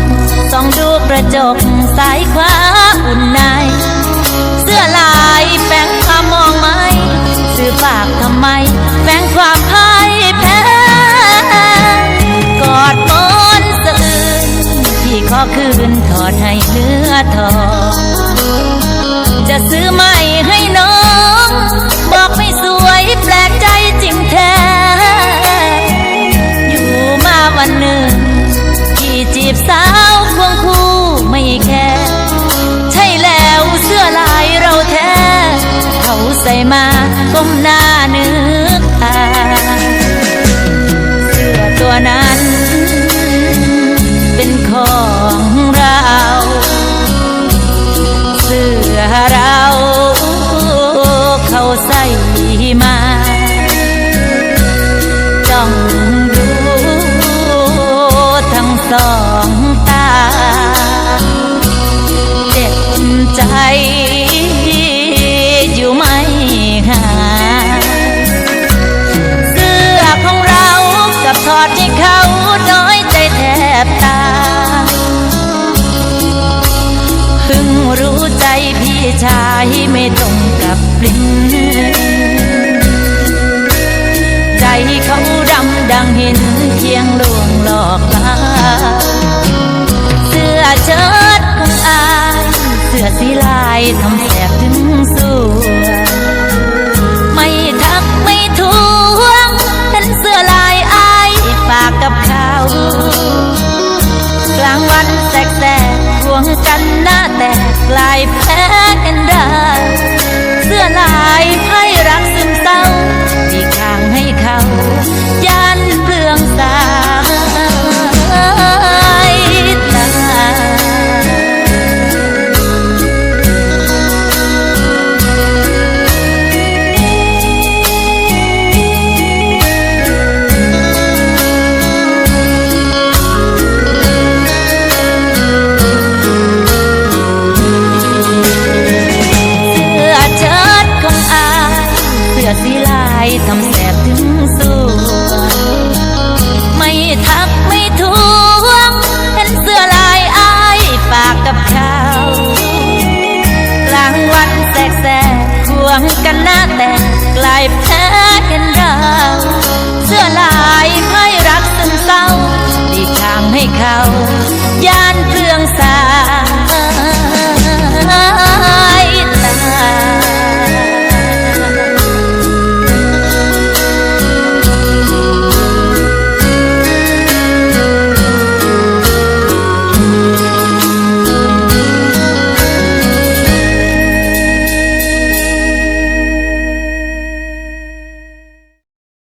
กส่องดูกระจกสายขวาอุ่นใน เสื้อลายแฝงความมองไม่สื่อปากทำไมแฝงความพ่ายแพ้กอดมอนสะอื้นพี่ขอคืนถอดให้เนื้อทอง จะซื้อม่ใก้มหน้านึกตาเสื้อตัวนั้น เป็นของเรา เสื้อเราเขาใส่มาจ้องดูทั้งสอง ดให้เขาน้อยใจแทบตายเพิ่งรู้ใจพี่ชายไม่ตรงกับปลิ้นใจเขาดำดังห็นเพียงลวงหลอกลาเสื้อเชิ้ตของอาย เสื้อสีลายทำ กันหน้าแตกกลายแพ้